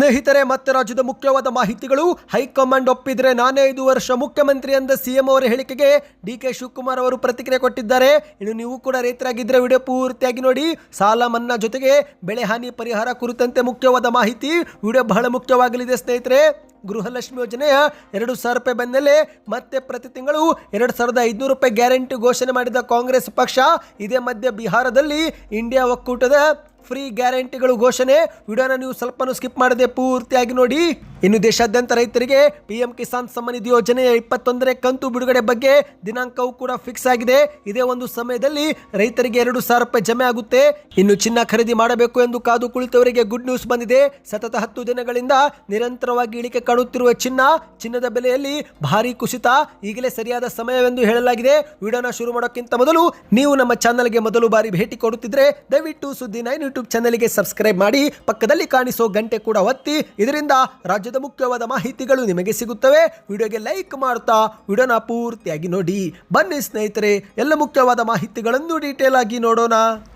ಸ್ನೇಹಿತರೆ, ಮತ್ತೆ ರಾಜ್ಯದ ಮುಖ್ಯವಾದ ಮಾಹಿತಿಗಳು. ಹೈಕಮಾಂಡ್ ಒಪ್ಪಿದ್ರೆ ನಾನೇ ಐದು ವರ್ಷ ಮುಖ್ಯಮಂತ್ರಿ ಅಂದ ಸಿಎಂ ಅವರ ಹೇಳಿಕೆಗೆ ಡಿ ಕೆ ಶಿವಕುಮಾರ್ ಅವರು ಪ್ರತಿಕ್ರಿಯೆ ಕೊಟ್ಟಿದ್ದಾರೆ. ಇನ್ನು ನೀವು ಕೂಡ ರೈತರಾಗಿದ್ದರೆ ವಿಡಿಯೋ ಪೂರ್ತಿಯಾಗಿ ನೋಡಿ. ಸಾಲ ಮನ್ನಾ ಜೊತೆಗೆ ಬೆಳೆ ಹಾನಿ ಪರಿಹಾರ ಕುರಿತಂತೆ ಮುಖ್ಯವಾದ ಮಾಹಿತಿ. ವಿಡಿಯೋ ಬಹಳ ಮುಖ್ಯವಾಗಲಿದೆ ಸ್ನೇಹಿತರೆ. ಗೃಹಲಕ್ಷ್ಮಿ ಯೋಜನೆಯ ಎರಡು ಸಾವಿರ ರೂಪಾಯಿ ಬೆನ್ನಲ್ಲೇ ಮತ್ತೆ ಪ್ರತಿ ತಿಂಗಳು ಎರಡು ಸಾವಿರದ ಐದುನೂರು ರೂಪಾಯಿ ಗ್ಯಾರಂಟಿ ಘೋಷಣೆ ಮಾಡಿದ ಕಾಂಗ್ರೆಸ್ ಪಕ್ಷ. ಇದೇ ಮಧ್ಯೆ ಬಿಹಾರದಲ್ಲಿ ಇಂಡಿಯಾ ಒಕ್ಕೂಟದ ಫ್ರೀ ಗ್ಯಾರಂಟಿಗಳು ಘೋಷಣೆ. ವಿಡಿಯೋನ ನೀವು ಸ್ವಲ್ಪನೂ ಸ್ಕಿಪ್ ಮಾಡದೆ ಪೂರ್ತಿಯಾಗಿ ನೋಡಿ. ಇನ್ನು ದೇಶಾದ್ಯಂತ ರೈತರಿಗೆ ಪಿಎಂ ಕಿಸಾನ್ ಸಮ್ಮಾನ್ ನಿಧಿ ಯೋಜನೆಯ ಇಪ್ಪತ್ತೊಂದನೇ ಕಂತು ಬಿಡುಗಡೆ ಬಗ್ಗೆ ದಿನಾಂಕವೂ ಕೂಡ ಫಿಕ್ಸ್ ಆಗಿದೆ. ಇದೇ ಒಂದು ಸಮಯದಲ್ಲಿ ರೈತರಿಗೆ ಎರಡು ಸಾವಿರ ರೂಪಾಯಿ ಜಮೆ ಆಗುತ್ತೆ. ಇನ್ನು ಚಿನ್ನ ಖರೀದಿ ಮಾಡಬೇಕು ಎಂದು ಕಾದು ಕುಳಿತವರಿಗೆ ಗುಡ್ ನ್ಯೂಸ್ ಬಂದಿದೆ. ಸತತ ಹತ್ತು ದಿನಗಳಿಂದ ನಿರಂತರವಾಗಿ ಇಳಿಕೆ ಕಾಣುತ್ತಿರುವ ಚಿನ್ನ, ಚಿನ್ನದ ಬೆಲೆಯಲ್ಲಿ ಭಾರಿ ಕುಸಿತ ಈಗಲೇ ಸರಿಯಾದ ಸಮಯವೆಂದು ಹೇಳಲಾಗಿದೆ. ವಿಡಿಯೋನ ಶುರು ಮಾಡೋಕ್ಕಿಂತ ಮೊದಲು ನೀವು ನಮ್ಮ ಚಾನಲ್ಗೆ ಮೊದಲು ಬಾರಿ ಭೇಟಿ ಕೊಡುತ್ತಿದ್ರೆ ದಯವಿಟ್ಟು ಸುದ್ದಿ ನೈನ್ ಯೂಟ್ಯೂಬ್ ಚಾನಲ್ಗೆ ಸಬ್ಸ್ಕ್ರೈಬ್ ಮಾಡಿ. ಪಕ್ಕದಲ್ಲಿ ಕಾಣಿಸೋ ಗಂಟೆ ಕೂಡ ಒತ್ತಿ. ಇದರಿಂದ ರಾಜ್ಯದ ಮುಖ್ಯವಾದ ಮಾಹಿತಿಗಳು ನಿಮಗೆ ಸಿಗುತ್ತವೆ. ವಿಡಿಯೋಗೆ ಲೈಕ್ ಮಾಡ್ತಾ ವಿಡಿಯೋನ ಪೂರ್ತಿಯಾಗಿ ನೋಡಿ. ಬನ್ನಿ ಸ್ನೇಹಿತರೆ, ಎಲ್ಲ ಮುಖ್ಯವಾದ ಮಾಹಿತಿಗಳನ್ನು ಡೀಟೇಲ್ ಆಗಿ ನೋಡೋಣ.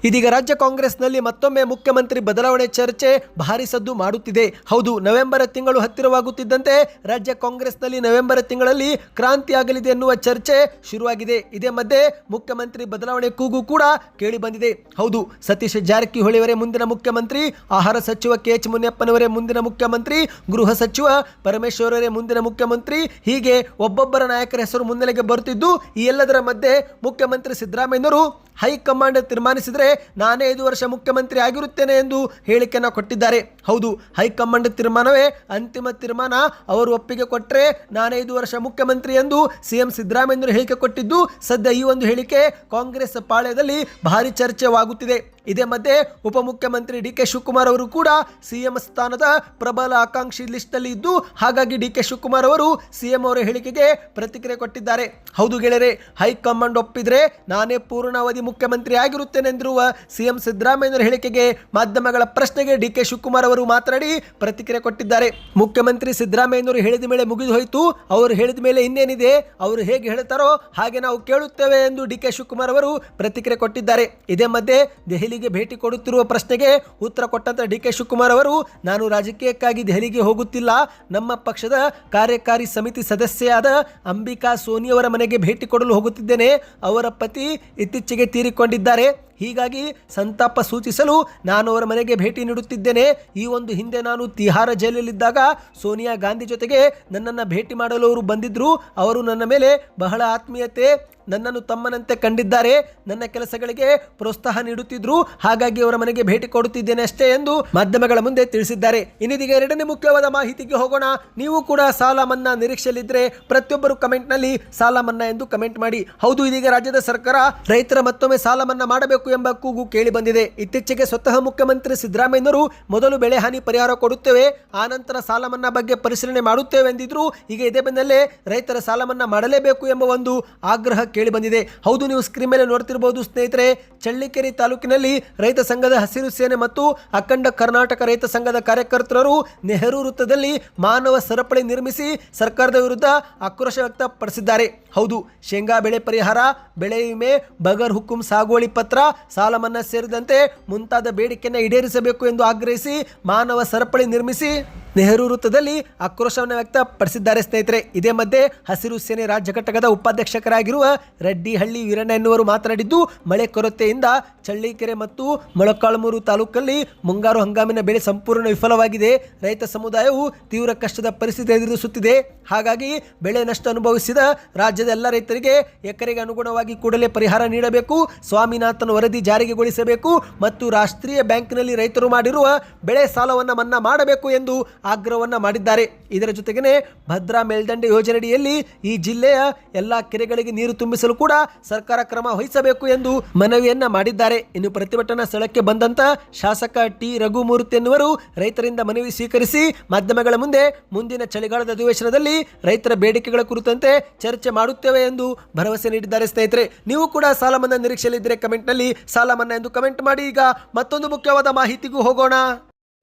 ಇದೀಗ ರಾಜ್ಯ ಕಾಂಗ್ರೆಸ್ನಲ್ಲಿ ಮತ್ತೊಮ್ಮೆ ಮುಖ್ಯಮಂತ್ರಿ ಬದಲಾವಣೆ ಚರ್ಚೆ ಭಾರಿ ಸದ್ದು ಮಾಡುತ್ತಿದೆ. ಹೌದು, ನವೆಂಬರ್ ತಿಂಗಳು ಹತ್ತಿರವಾಗುತ್ತಿದ್ದಂತೆ ರಾಜ್ಯ ಕಾಂಗ್ರೆಸ್ನಲ್ಲಿ ನವೆಂಬರ್ ತಿಂಗಳಲ್ಲಿ ಕ್ರಾಂತಿ ಆಗಲಿದೆ ಎನ್ನುವ ಚರ್ಚೆ ಶುರುವಾಗಿದೆ. ಇದೇ ಮಧ್ಯೆ ಮುಖ್ಯಮಂತ್ರಿ ಬದಲಾವಣೆ ಕೂಗು ಕೂಡ ಕೇಳಿ ಬಂದಿದೆ. ಹೌದು, ಸತೀಶ್ ಜಾರಕಿಹೊಳಿ ಅವರೇ ಮುಂದಿನ ಮುಖ್ಯಮಂತ್ರಿ, ಆಹಾರ ಸಚಿವ ಕೆ ಎಚ್ ಮುನಿಯಪ್ಪನವರೇ ಮುಂದಿನ ಮುಖ್ಯಮಂತ್ರಿ, ಗೃಹ ಸಚಿವ ಪರಮೇಶ್ವರರೇ ಮುಂದಿನ ಮುಖ್ಯಮಂತ್ರಿ. ಹೀಗೆ ಒಬ್ಬೊಬ್ಬರ ನಾಯಕರ ಹೆಸರು ಮುನ್ನೆಲೆಗೆ ಬರುತ್ತಿದ್ದು, ಈ ಎಲ್ಲದರ ಮಧ್ಯೆ ಮುಖ್ಯಮಂತ್ರಿ ಸಿದ್ದರಾಮಯ್ಯನವರು ಹೈಕಮಾಂಡ್ ತೀರ್ಮಾನಿಸಿದರೆ ನಾನೇ ಐದು ವರ್ಷ ಮುಖ್ಯಮಂತ್ರಿ ಆಗಿರುತ್ತೇನೆ ಎಂದು ಹೇಳಿಕೆಯನ್ನು ಕೊಟ್ಟಿದ್ದಾರೆ. ಹೌದು, ಹೈಕಮಾಂಡ್ ತೀರ್ಮಾನವೇ ಅಂತಿಮ ತೀರ್ಮಾನ. ಅವರು ಒಪ್ಪಿಗೆ ಕೊಟ್ಟರೆ ನಾನೇ ಐದು ವರ್ಷ ಮುಖ್ಯಮಂತ್ರಿ ಎಂದು ಸಿಎಂ ಸಿದ್ದರಾಮಯ್ಯನವರು ಹೇಳಿಕೆ ಕೊಟ್ಟಿದ್ದು, ಸದ್ಯ ಈ ಒಂದು ಹೇಳಿಕೆ ಕಾಂಗ್ರೆಸ್ ಪಾಳ್ಯದಲ್ಲಿ ಭಾರಿ ಚರ್ಚೆವಾಗುತ್ತಿದೆ ಇದೇ ಮಧ್ಯೆ ಉಪಮುಖ್ಯಮಂತ್ರಿ ಡಿ ಕೆ ಶಿವಕುಮಾರ್ ಅವರು ಕೂಡ ಸಿಎಂ ಸ್ಥಾನದ ಪ್ರಬಲ ಆಕಾಂಕ್ಷಿ ಲಿಸ್ಟ್ನಲ್ಲಿ ಇದ್ದು ಹಾಗಾಗಿ ಡಿ ಕೆ ಶಿವಕುಮಾರ್ ಅವರು ಸಿಎಂ ಅವರ ಹೇಳಿಕೆಗೆ ಪ್ರತಿಕ್ರಿಯೆ ಕೊಟ್ಟಿದ್ದಾರೆ. ಹೌದು ಗೆಳೆಯರೆ, ಹೈಕಮಾಂಡ್ ಒಪ್ಪಿದ್ರೆ ನಾನೇ ಪೂರ್ಣಾವಧಿ ಮುಖ್ಯಮಂತ್ರಿ ಆಗಿರುತ್ತೇನೆ ಎಂದಿರುವ ಸಿಎಂ ಸಿದ್ದರಾಮಯ್ಯನವರ ಹೇಳಿಕೆಗೆ ಮಾಧ್ಯಮಗಳ ಪ್ರಶ್ನೆಗೆ ಡಿ ಕೆ ಶಿವಕುಮಾರ್ ಅವರು ಮಾತನಾಡಿ ಪ್ರತಿಕ್ರಿಯೆ ಕೊಟ್ಟಿದ್ದಾರೆ. ಮುಖ್ಯಮಂತ್ರಿ ಸಿದ್ದರಾಮಯ್ಯನವರು ಹೇಳಿದ ಮೇಲೆ ಮುಗಿದು ಹೋಯಿತು ಅವರು ಹೇಳಿದ ಮೇಲೆ ಇನ್ನೇನಿದೆ? ಅವರು ಹೇಗೆ ಹೇಳ್ತಾರೋ ಹಾಗೆ ನಾವು ಕೇಳುತ್ತೇವೆ ಎಂದು ಡಿ ಕೆ ಶಿವಕುಮಾರ್ ಅವರು ಪ್ರತಿಕ್ರಿಯೆ ಕೊಟ್ಟಿದ್ದಾರೆ. ಇದೇ ಮಧ್ಯೆ ದೆಹಲಿಗೆ ಭೇಟಿ ಕೊಡುತ್ತಿರುವ ಪ್ರಶ್ನೆಗೆ ಉತ್ತರ ಕೊಟ್ಟಂತ ಡಿ ಕೆ ಶಿವಕುಮಾರ್ ಅವರು, ನಾನು ರಾಜಕೀಯಕ್ಕಾಗಿ ದೆಹಲಿಗೆ ಹೋಗುತ್ತಿಲ್ಲ ನಮ್ಮ ಪಕ್ಷದ ಕಾರ್ಯಕಾರಿ ಸಮಿತಿ ಸದಸ್ಯೆಯಾದ ಅಂಬಿಕಾ ಸೋನಿ ಅವರ ಮನೆಗೆ ಭೇಟಿ ಕೊಡಲು ಹೋಗುತ್ತಿದ್ದೇನೆ. ಅವರ ಪತಿ ಇತ್ತೀಚೆಗೆ ತೀರಿಕೊಂಡಿದ್ದಾರೆ. ಹೀಗಾಗಿ ಸಂತಾಪ ಸೂಚಿಸಲು ನಾನು ಅವರ ಮನೆಗೆ ಭೇಟಿ ನೀಡುತ್ತಿದ್ದೇನೆ. ಈ ಒಂದು ಹಿಂದೆ ನಾನು ತಿಹಾರ ಜೈಲಲ್ಲಿದ್ದಾಗ ಸೋನಿಯಾ ಗಾಂಧಿ ಜೊತೆಗೆ ನನ್ನನ್ನು ಭೇಟಿ ಮಾಡಲು ಅವರು ಬಂದಿದ್ದರು ಅವರು ನನ್ನ ಮೇಲೆ ಬಹಳ ಆತ್ಮೀಯತೆ, ನನ್ನನ್ನು ತಮ್ಮನಂತೆ ಕಂಡಿದ್ದಾರೆ. ನನ್ನ ಕೆಲಸಗಳಿಗೆ ಪ್ರೋತ್ಸಾಹ ನೀಡುತ್ತಿದ್ರು. ಹಾಗಾಗಿ ಅವರ ಮನೆಗೆ ಭೇಟಿ ಕೊಡುತ್ತಿದ್ದೇನೆ ಅಷ್ಟೇ ಎಂದು ಮಾಧ್ಯಮಗಳ ಮುಂದೆ ತಿಳಿಸಿದ್ದಾರೆ. ಇನ್ನಿದೀಗ ಎರಡನೇ ಮುಖ್ಯವಾದ ಮಾಹಿತಿಗೆ ಹೋಗೋಣ. ನೀವು ಕೂಡ ಸಾಲ ಮನ್ನಾ ನಿರೀಕ್ಷೆಯಲ್ಲಿದ್ದರೆ ಪ್ರತಿಯೊಬ್ಬರು ಕಮೆಂಟ್ನಲ್ಲಿ ಸಾಲ ಮನ್ನಾ ಎಂದು ಕಮೆಂಟ್ ಮಾಡಿ. ಹೌದು, ಇದೀಗ ರಾಜ್ಯದ ಸರ್ಕಾರ ರೈತರ ಮತ್ತೊಮ್ಮೆ ಸಾಲ ಮನ್ನಾ ಮಾಡಬೇಕು. ಎಂಬ ಕೂಗು ಕೇಳಿ ಬಂದಿದೆ. ಇತ್ತೀಚೆಗೆ ಸ್ವತಃ ಮುಖ್ಯಮಂತ್ರಿ ಸಿದ್ದರಾಮಯ್ಯನವರು ಮೊದಲು ಬೆಳೆ ಹಾನಿ ಪರಿಹಾರ ಕೊಡುತ್ತೇವೆ ಆನಂತರ ನಂತರ ಸಾಲ ಮನ್ನಾ ಬಗ್ಗೆ ಪರಿಶೀಲನೆ ಮಾಡುತ್ತೇವೆ ಎಂದಿದ್ರು ಈಗ ಇದೇ ಬೆನ್ನಲ್ಲೇ ರೈತರ ಸಾಲ ಮನ್ನಾ ಮಾಡಲೇಬೇಕು ಎಂಬ ಒಂದು ಆಗ್ರಹ ಕೇಳಿ ಬಂದಿದೆ. ಹೌದು, ನೀವು ಸ್ಕ್ರೀನ್ ಮೇಲೆ ನೋಡ್ತಿರಬಹುದು ಸ್ನೇಹಿತರೆ, ಚಳ್ಳಕೆರೆ ತಾಲೂಕಿನಲ್ಲಿ ರೈತ ಸಂಘದ ಹಸಿರು ಸೇನೆ ಮತ್ತು ಅಖಂಡ ಕರ್ನಾಟಕ ರೈತ ಸಂಘದ ಕಾರ್ಯಕರ್ತರು ನೆಹರು ವೃತ್ತದಲ್ಲಿ ಮಾನವ ಸರಪಳಿ ನಿರ್ಮಿಸಿ ಸರ್ಕಾರದ ವಿರುದ್ಧ ಆಕ್ರೋಶ ವ್ಯಕ್ತಪಡಿಸಿದ್ದಾರೆ. ಹೌದು, ಶೇಂಗಾ ಬೆಳೆ ಪರಿಹಾರ, ಬೆಳೆ ವಿಮೆ, ಬಗರ್ ಹುಕುಂ ಸಾಗುವಳಿ ಪತ್ರ ಸಾಲ ಮನ್ನಾ ಸೇರಿದಂತೆ ಮುಂತಾದ ಬೇಡಿಕೆಯನ್ನು ಈಡೇರಿಸಬೇಕು ಎಂದು ಆಗ್ರಹಿಸಿ ಮಾನವ ಸರಪಳಿ ನಿರ್ಮಿಸಿ ನೆಹರು ವೃತ್ತದಲ್ಲಿ ಆಕ್ರೋಶವನ್ನು ವ್ಯಕ್ತಪಡಿಸಿದ್ದಾರೆ ಸ್ನೇಹಿತರೆ. ಇದೇ ಮಧ್ಯೆ ಹಸಿರು ಸೇನೆ ರಾಜ್ಯ ಘಟಕದ ಉಪಾಧ್ಯಕ್ಷಕರಾಗಿರುವ ರೆಡ್ಡಿಹಳ್ಳಿ ವೀರಣ್ಣ ಎನ್ನುವರು ಮಾತನಾಡಿದ್ದು, ಮಳೆ ಕೊರತೆಯಿಂದ ಚಳ್ಳಿಕೆರೆ ಮತ್ತು ಮೊಳಕಾಳ್ಮೂರು ತಾಲೂಕಲ್ಲಿ ಮುಂಗಾರು ಹಂಗಾಮಿನ ಬೆಳೆ ಸಂಪೂರ್ಣ ವಿಫಲವಾಗಿದೆ. ರೈತ ಸಮುದಾಯವು ತೀವ್ರ ಕಷ್ಟದ ಪರಿಸ್ಥಿತಿ ಎದುರಿಸುತ್ತಿದೆ. ಹಾಗಾಗಿ ಬೆಳೆ ನಷ್ಟ ಅನುಭವಿಸಿದ ರಾಜ್ಯದ ಎಲ್ಲ ರೈತರಿಗೆ ಎಕರೆಗೆ ಅನುಗುಣವಾಗಿ ಕೂಡಲೇ ಪರಿಹಾರ ನೀಡಬೇಕು, ಸ್ವಾಮಿನಾಥನ್ ವರದಿ ಜಾರಿಗೆಗೊಳಿಸಬೇಕು ಮತ್ತು ರಾಷ್ಟ್ರೀಯ ಬ್ಯಾಂಕ್ನಲ್ಲಿ ರೈತರು ಮಾಡಿರುವ ಬೆಳೆ ಸಾಲವನ್ನು ಮನ್ನಾ ಮಾಡಬೇಕು ಎಂದು ಆಗ್ರಹವನ್ನು ಮಾಡಿದ್ದಾರೆ. ಇದರ ಜೊತೆಗೇ ಭದ್ರಾ ಮೇಲ್ದಂಡೆ ಯೋಜನೆಯಡಿಯಲ್ಲಿ ಈ ಜಿಲ್ಲೆಯ ಎಲ್ಲ ಕೆರೆಗಳಿಗೆ ನೀರು ತುಂಬಿಸಲು ಕೂಡ ಸರ್ಕಾರ ಕ್ರಮ ವಹಿಸಬೇಕು ಎಂದು ಮನವಿಯನ್ನ ಮಾಡಿದ್ದಾರೆ. ಇನ್ನು ಪ್ರತಿಭಟನಾ ಸ್ಥಳಕ್ಕೆ ಬಂದಂತ ಶಾಸಕ ಟಿ. ರಘುಮೂರ್ತಿ ಎನ್ನುವರು ರೈತರಿಂದ ಮನವಿ ಸ್ವೀಕರಿಸಿ ಮಾಧ್ಯಮಗಳ ಮುಂದೆ ಮುಂದಿನ ಚಳಿಗಾಲದ ಅಧಿವೇಶನದಲ್ಲಿ ರೈತರ ಬೇಡಿಕೆಗಳ ಕುರಿತಂತೆ ಚರ್ಚೆ ಮಾಡುತ್ತೇವೆ ಎಂದು ಭರವಸೆ ನೀಡಿದ್ದಾರೆ ಸ್ನೇಹಿತರೆ. ನೀವು ಕೂಡ ಸಾಲ ಮನ್ನಾ ನಿರೀಕ್ಷೆಯಲ್ಲಿದ್ದರೆ ಕಮೆಂಟ್ನಲ್ಲಿ ಸಾಲ ಎಂದು ಕಮೆಂಟ್ ಮಾಡಿ. ಈಗ ಮತ್ತೊಂದು ಮುಖ್ಯವಾದ ಮಾಹಿತಿಗೂ ಹೋಗೋಣ.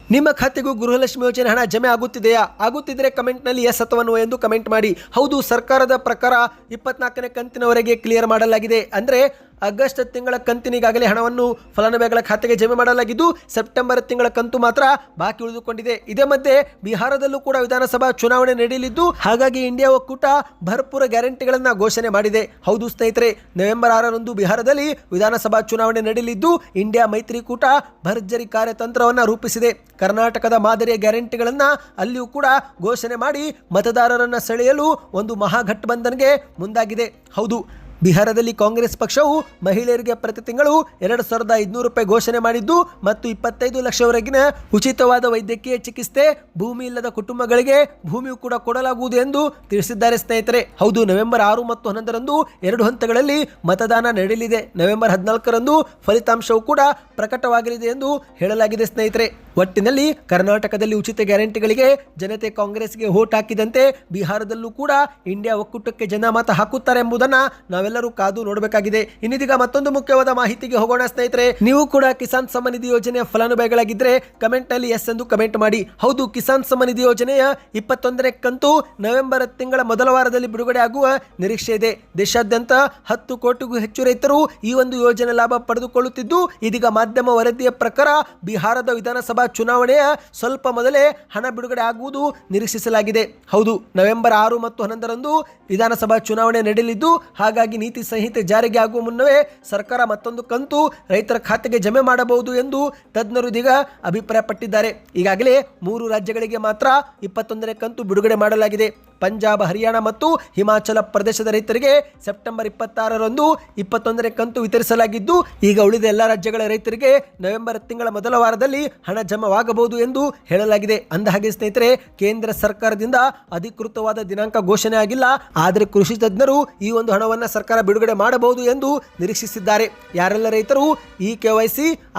ನಿಮ್ಮ ಖಾತೆಗೂ ಗೃಹಲಕ್ಷ್ಮಿ ಯೋಜನೆ ಹಣ ಜಮೆ ಆಗುತ್ತಿದೆಯಾ? ಆಗುತ್ತಿದ್ದರೆ ಕಮೆಂಟ್ನಲ್ಲಿ ಎಸ್ ಅಥವಾ ಎಂದು ಕಮೆಂಟ್ ಮಾಡಿ. ಹೌದು, ಸರ್ಕಾರದ ಪ್ರಕಾರ ಇಪ್ಪತ್ನಾಲ್ಕನೇ ಕಂತಿನವರೆಗೆ ಕ್ಲಿಯರ್ ಮಾಡಲಾಗಿದೆ. ಅಂದರೆ ಆಗಸ್ಟ್ ತಿಂಗಳ ಕಂತಿನಿಗಾಗಲೇ ಹಣವನ್ನು ಫಲಾನುಭವಿಗಳ ಖಾತೆಗೆ ಜಮೆ ಮಾಡಲಾಗಿದ್ದು, ಸೆಪ್ಟೆಂಬರ್ ತಿಂಗಳ ಕಂತು ಮಾತ್ರ ಬಾಕಿ ಉಳಿದುಕೊಂಡಿದೆ. ಇದೇ ಮಧ್ಯೆ ಬಿಹಾರದಲ್ಲೂ ಕೂಡ ವಿಧಾನಸಭಾ ಚುನಾವಣೆ ನಡೆಯಲಿದ್ದು, ಹಾಗಾಗಿ ಇಂಡಿಯಾ ಒಕ್ಕೂಟ ಭರ್ಪೂರ ಗ್ಯಾರಂಟಿಗಳನ್ನ ಘೋಷಣೆ ಮಾಡಿದೆ. ಹೌದು ಸ್ನೇಹಿತರೆ, ನವೆಂಬರ್ ಆರರಂದು ಬಿಹಾರದಲ್ಲಿ ವಿಧಾನಸಭಾ ಚುನಾವಣೆ ನಡೆಯಲಿದ್ದು, ಇಂಡಿಯಾ ಮೈತ್ರಿಕೂಟ ಭರ್ಜರಿ ಕಾರ್ಯತಂತ್ರವನ್ನ ರೂಪಿಸಿದೆ. ಕರ್ನಾಟಕದ ಮಾದರಿಯ ಗ್ಯಾರಂಟಿಗಳನ್ನು ಅಲ್ಲಿಯೂ ಕೂಡ ಘೋಷಣೆ ಮಾಡಿ ಮತದಾರರನ್ನ ಸೆಳೆಯಲು ಒಂದು ಮಹಾಗಠಬಂಧನ್ಗೆ ಮುಂದಾಗಿದೆ. ಹೌದು ಬಿಹಾರದಲ್ಲಿ ಕಾಂಗ್ರೆಸ್ ಪಕ್ಷವು ಮಹಿಳೆಯರಿಗೆ ಪ್ರತಿ ತಿಂಗಳು ಎರಡು ಸಾವಿರದ ಐದುನೂರು ರೂಪಾಯಿ ಘೋಷಣೆ ಮಾಡಿದ್ದು ಮತ್ತು ಇಪ್ಪತ್ತೈದು ಲಕ್ಷವರೆಗಿನ ಉಚಿತವಾದ ವೈದ್ಯಕೀಯ ಚಿಕಿತ್ಸೆ ಭೂಮಿ ಇಲ್ಲದ ಕುಟುಂಬಗಳಿಗೆ ಭೂಮಿಯು ಕೂಡ ಕೊಡಲಾಗುವುದು ಎಂದು ತಿಳಿಸಿದ್ದಾರೆ ಸ್ನೇಹಿತರೆ. ಹೌದು, ನವೆಂಬರ್ ಆರು ಮತ್ತು ಹನ್ನೊಂದರಂದು ಎರಡು ಹಂತಗಳಲ್ಲಿ ಮತದಾನ ನಡೆಯಲಿದೆ. ನವೆಂಬರ್ ಹದಿನಾಲ್ಕರಂದು ಫಲಿತಾಂಶವು ಕೂಡ ಪ್ರಕಟವಾಗಲಿದೆ ಎಂದು ಹೇಳಲಾಗಿದೆ ಸ್ನೇಹಿತರೆ. ಒಟ್ಟಿನಲ್ಲಿ ಕರ್ನಾಟಕದಲ್ಲಿ ಉಚಿತ ಗ್ಯಾರಂಟಿಗಳಿಗೆ ಜನತೆ ಕಾಂಗ್ರೆಸ್ಗೆ ಓಟ್ ಹಾಕಿದಂತೆ ಬಿಹಾರದಲ್ಲೂ ಕೂಡ ಇಂಡಿಯಾ ಒಕ್ಕೂಟಕ್ಕೆ ಜನ ಮತ ಹಾಕುತ್ತಾರೆ ಎಂಬುದನ್ನ ನಾವೆಲ್ಲರೂ ಕಾದು ನೋಡಬೇಕಾಗಿದೆ. ಇನ್ನಿದೀಗ ಮತ್ತೊಂದು ಮುಖ್ಯವಾದ ಮಾಹಿತಿಗೆ ಹೋಗೋಣ ಸ್ನೇಹಿತರೆ. ನೀವು ಕೂಡ ಕಿಸಾನ್ ಸಮ್ಮಾನ ನಿಧಿ ಯೋಜನೆಯ ಫಲಾನುಭವಿಗಳಾಗಿದ್ದರೆ ಕಮೆಂಟ್ನಲ್ಲಿ ಎಸ್ ಎಂದು ಕಮೆಂಟ್ ಮಾಡಿ. ಹೌದು, ಕಿಸಾನ್ ಸಮ್ಮಾನ ನಿಧಿ ಯೋಜನೆಯ ಇಪ್ಪತ್ತೊಂದನೇ ಕಂತು ನವೆಂಬರ್ ತಿಂಗಳ ಮೊದಲ ವಾರದಲ್ಲಿ ಬಿಡುಗಡೆ ಆಗುವ ನಿರೀಕ್ಷೆ ಇದೆ. ದೇಶಾದ್ಯಂತ ಹತ್ತು ಕೋಟಿಗೂ ಹೆಚ್ಚು ರೈತರು ಈ ಒಂದು ಯೋಜನೆ ಲಾಭ ಪಡೆದುಕೊಳ್ಳುತ್ತಿದ್ದು, ಇದೀಗ ಮಾಧ್ಯಮ ವರದಿಯ ಪ್ರಕಾರ ಬಿಹಾರದ ವಿಧಾನಸಭಾ ಚುನಾವಣೆಯ ಸ್ವಲ್ಪ ಮೊದಲೇ ಹಣ ಬಿಡುಗಡೆ ಆಗುವುದು ನಿರೀಕ್ಷಿಸಲಾಗಿದೆ. ಹೌದು, ನವೆಂಬರ್ ಆರು ಮತ್ತು ಹನ್ನೊಂದರಂದು ವಿಧಾನಸಭಾ ಚುನಾವಣೆ ನಡೆಯಲಿದ್ದು, ಹಾಗಾಗಿ ನೀತಿ ಸಂಹಿತೆ ಜಾರಿಗೆ ಆಗುವ ಮುನ್ನವೇ ಸರ್ಕಾರ ಮತ್ತೊಂದು ಕಂತು ರೈತರ ಖಾತೆಗೆ ಜಮೆ ಮಾಡಬಹುದು ಎಂದು ತಜ್ಞರು ಇದೀಗ ಅಭಿಪ್ರಾಯಪಟ್ಟಿದ್ದಾರೆ. ಈಗಾಗಲೇ ಮೂರು ರಾಜ್ಯಗಳಿಗೆ ಮಾತ್ರ ಇಪ್ಪತ್ತೊಂದನೇ ಕಂತು ಬಿಡುಗಡೆ ಮಾಡಲಾಗಿದೆ. ಪಂಜಾಬ್, ಹರಿಯಾಣ ಮತ್ತು ಹಿಮಾಚಲ ಪ್ರದೇಶದ ರೈತರಿಗೆ ಸೆಪ್ಟೆಂಬರ್ ಇಪ್ಪತ್ತಾರರಂದು ಇಪ್ಪತ್ತೊಂದನೇ ಕಂತು ವಿತರಿಸಲಾಗಿದ್ದು, ಈಗ ಉಳಿದ ಎಲ್ಲ ರಾಜ್ಯಗಳ ರೈತರಿಗೆ ನವೆಂಬರ್ ತಿಂಗಳ ಮೊದಲ ವಾರದಲ್ಲಿ ಹಣ ಜಮವಾಗಬಹುದು ಎಂದು ಹೇಳಲಾಗಿದೆ. ಅಂದಹಾಗೆ ಸ್ನೇಹಿತರೆ, ಕೇಂದ್ರ ಸರ್ಕಾರದಿಂದ ಅಧಿಕೃತವಾದ ದಿನಾಂಕ ಘೋಷಣೆ ಆಗಿಲ್ಲ. ಆದರೆ ಕೃಷಿ ತಜ್ಞರು ಈ ಒಂದು ಹಣವನ್ನು ಸರ್ಕಾರ ಬಿಡುಗಡೆ ಮಾಡಬಹುದು ಎಂದು ನಿರೀಕ್ಷಿಸಿದ್ದಾರೆ. ಯಾರೆಲ್ಲ ರೈತರು ಈ ಕೆ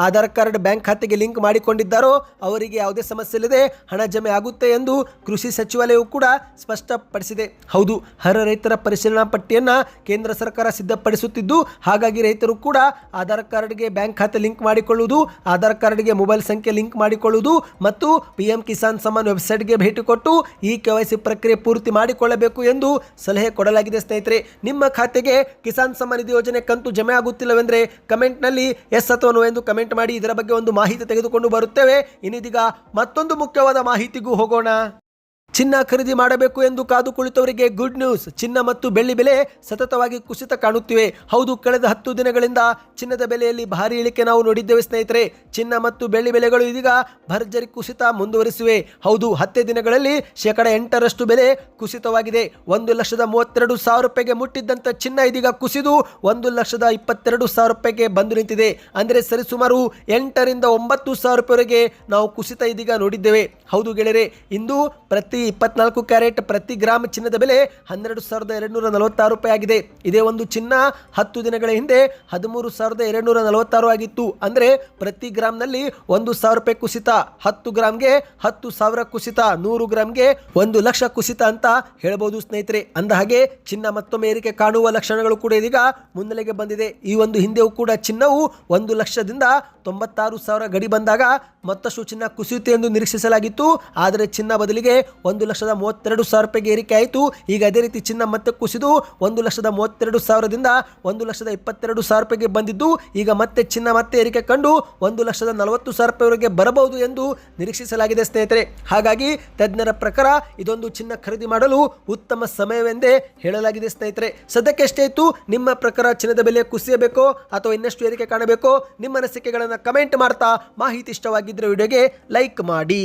ಆಧಾರ್ ಕಾರ್ಡ್, ಬ್ಯಾಂಕ್ ಖಾತೆಗೆ ಲಿಂಕ್ ಮಾಡಿಕೊಂಡಿದ್ದಾರೋ, ಅವರಿಗೆ ಯಾವುದೇ ಸಮಸ್ಯೆ ಇಲ್ಲದೆ ಹಣ ಜಮೆ ಆಗುತ್ತೆ ಎಂದು ಕೃಷಿ ಸಚಿವಾಲಯವು ಕೂಡ ಸ್ಪಷ್ಟಪಡಿಸಿದೆ ಹೌದು, ಹರ ರೈತರ ಪರಿಶೀಲನಾ ಪಟ್ಟಿಯನ್ನು ಕೇಂದ್ರ ಸರ್ಕಾರ ಸಿದ್ಧಪಡಿಸುತ್ತಿದ್ದು, ಹಾಗಾಗಿ ರೈತರು ಕೂಡ ಆಧಾರ್ ಕಾರ್ಡ್ಗೆ ಬ್ಯಾಂಕ್ ಖಾತೆ ಲಿಂಕ್ ಮಾಡಿಕೊಳ್ಳುವುದು, ಆಧಾರ್ ಕಾರ್ಡ್ಗೆ ಮೊಬೈಲ್ ಸಂಖ್ಯೆ ಲಿಂಕ್ ಮಾಡಿಕೊಳ್ಳುವುದು ಮತ್ತು ಪಿ ಎಂ ಕಿಸಾನ್ ಸಮಾನ್ ವೆಬ್ಸೈಟ್ಗೆ ಭೇಟಿ ಕೊಟ್ಟು ಈ ಕೆ ಪ್ರಕ್ರಿಯೆ ಪೂರ್ತಿ ಮಾಡಿಕೊಳ್ಳಬೇಕು ಎಂದು ಸಲಹೆ ಕೊಡಲಾಗಿದೆ ಸ್ನೇಹಿತರೆ. ನಿಮ್ಮ ಖಾತೆಗೆ ಕಿಸಾನ್ ಸಮ್ಮಾನ್ ನಿಧಿ ಯೋಜನೆ ಕಂತು ಜಮೆ ಆಗುತ್ತಿಲ್ಲವೆಂದರೆ ಕಮೆಂಟ್ನಲ್ಲಿ ಎಸ್ ಅಥವಾ ನೋ ಎಂದು ಕಮೆಂಟ್ ಮಾಡಿ, ಇದರ ಬಗ್ಗೆ ಒಂದು ಮಾಹಿತಿ ತೆಗೆದುಕೊಂಡು ಬರುತ್ತೇವೆ. ಇನ್ನಿದೀಗ ಮತ್ತೊಂದು ಮುಖ್ಯವಾದ ಮಾಹಿತಿಗೂ ಹೋಗೋಣ. ಚಿನ್ನ ಖರೀದಿ ಮಾಡಬೇಕು ಎಂದು ಕಾದು ಕುಳಿತವರಿಗೆ ಗುಡ್ ನ್ಯೂಸ್. ಚಿನ್ನ ಮತ್ತು ಬೆಳ್ಳಿ ಬೆಲೆ ಸತತವಾಗಿ ಕುಸಿತ ಕಾಣುತ್ತಿವೆ. ಹೌದು, ಕಳೆದ ಹತ್ತು ದಿನಗಳಿಂದ ಚಿನ್ನದ ಬೆಲೆಯಲ್ಲಿ ಭಾರಿ ಇಳಿಕೆ ನಾವು ನೋಡಿದ್ದೇವೆ ಸ್ನೇಹಿತರೆ. ಚಿನ್ನ ಮತ್ತು ಬೆಳ್ಳಿ ಬೆಲೆಗಳು ಇದೀಗ ಭರ್ಜರಿ ಕುಸಿತ ಮುಂದುವರಿಸಿವೆ. ಹೌದು, ಹತ್ತೇ ದಿನಗಳಲ್ಲಿ ಶೇಕಡ ಎಂಟರಷ್ಟು ಬೆಲೆ ಕುಸಿತವಾಗಿದೆ. ಒಂದು ಲಕ್ಷದ ಮೂವತ್ತೆರಡು ಸಾವಿರ ರೂಪಾಯಿಗೆ ಮುಟ್ಟಿದ್ದಂಥ ಚಿನ್ನ ಇದೀಗ ಕುಸಿದು ಒಂದು ಲಕ್ಷದ ಇಪ್ಪತ್ತೆರಡು ಸಾವಿರ ರೂಪಾಯಿಗೆ ಬಂದು ನಿಂತಿದೆ. ಅಂದರೆ ಸರಿಸುಮಾರು ಎಂಟರಿಂದ ಒಂಬತ್ತು ಸಾವಿರ ರೂಪಾಯಿವರೆಗೆ ನಾವು ಕುಸಿತ ಇದೀಗ ನೋಡಿದ್ದೇವೆ. ಹೌದು ಗೆಳೆಯರೆ, ಇಂದು ಪ್ರತಿ ಇಪ್ಪತ್ನಾಲ್ಕು ಕ್ಯಾರೆಟ್ ಪ್ರತಿ ಗ್ರಾಮ್ ಚಿನ್ನದ ಬೆಲೆ ಹನ್ನೆರಡು ಸಾವಿರದ ಎರಡುನೂರ ನಲವತ್ತಾರು ರೂಪಾಯಿ ಆಗಿದೆ. ಇದೇ ಒಂದು ಚಿನ್ನ ಹತ್ತು ದಿನಗಳ ಹಿಂದೆ ಹದಿಮೂರು ಸಾವಿರದ ಎರಡುನೂರ ನಲವತ್ತಾರು ಆಗಿತ್ತು. ಅಂದರೆ ಪ್ರತಿ ಗ್ರಾಮ್ನಲ್ಲಿ ಒಂದು ಸಾವಿರ ರೂಪಾಯಿ ಕುಸಿತ, ಹತ್ತು ಗ್ರಾಮ್ಗೆ ಹತ್ತು ಸಾವಿರ ಕುಸಿತ, ನೂರು ಗ್ರಾಮ್ಗೆ ಒಂದು ಲಕ್ಷ ಕುಸಿತ ಅಂತ ಹೇಳ್ಬೋದು ಸ್ನೇಹಿತರೆ. ಅಂದ ಹಾಗೆ ಚಿನ್ನ ಮತ್ತೊಮ್ಮೆ ಏರಿಕೆ ಕಾಣುವ ಲಕ್ಷಣಗಳು ಕೂಡ ಇದೀಗ ಮುನ್ನೆಲೆಗೆ ಬಂದಿದೆ. ಈ ಒಂದು ಹಿಂದೆಯೂ ಕೂಡ ಚಿನ್ನವು ಒಂದು ಲಕ್ಷದಿಂದ ತೊಂಬತ್ತಾರು ಸಾವಿರ ಗಡಿ ಬಂದಾಗ ಮತ್ತಷ್ಟು ಚಿನ್ನ ಕುಸಿಯುತ್ತೆ ಎಂದು ನಿರೀಕ್ಷಿಸಲಾಗಿತ್ತು. ಆದರೆ ಚಿನ್ನ ಬದಲಿಗೆ ಒಂದು ಲಕ್ಷದ ಮೂವತ್ತೆರಡು ಸಾವಿರ ರೂಪಾಯಿಗೆ ಏರಿಕೆ ಆಯಿತು. ಈಗ ಅದೇ ರೀತಿ ಚಿನ್ನ ಮತ್ತೆ ಕುಸಿದು ಒಂದು ಲಕ್ಷದ ಮೂವತ್ತೆರಡು ಸಾವಿರದಿಂದ ಒಂದು ಲಕ್ಷದ ಇಪ್ಪತ್ತೆರಡು ಸಾವಿರ ರೂಪಾಯಿಗೆ ಬಂದಿದ್ದು, ಈಗ ಮತ್ತೆ ಚಿನ್ನ ಮತ್ತೆ ಏರಿಕೆ ಕಂಡು ಒಂದು ಲಕ್ಷದ ನಲವತ್ತು ಸಾವಿರ ರೂಪಾಯಿವರೆಗೆ ಬರಬಹುದು ಎಂದು ನಿರೀಕ್ಷಿಸಲಾಗಿದೆ ಸ್ನೇಹಿತರೆ. ಹಾಗಾಗಿ ತಜ್ಞರ ಪ್ರಕಾರ ಇದೊಂದು ಚಿನ್ನ ಖರೀದಿ ಮಾಡಲು ಉತ್ತಮ ಸಮಯವೆಂದೇ ಹೇಳಲಾಗಿದೆ ಸ್ನೇಹಿತರೆ. ಸದ್ಯಕ್ಕೆ ಎಷ್ಟೇ ಇತ್ತು, ನಿಮ್ಮ ಪ್ರಕಾರ ಚಿನ್ನದ ಬೆಲೆ ಕುಸಿಯಬೇಕೋ ಅಥವಾ ಇನ್ನಷ್ಟು ಏರಿಕೆ ಕಾಣಬೇಕೋ, ನಿಮ್ಮ ಅನಿಸಿಕೆಗಳನ್ನು ಕಮೆಂಟ್ ಮಾಡ್ತಾ ಮಾಹಿತಿ ಇಷ್ಟವಾಗಿದ್ದರೆ ವಿಡಿಯೋಗೆ ಲೈಕ್ ಮಾಡಿ.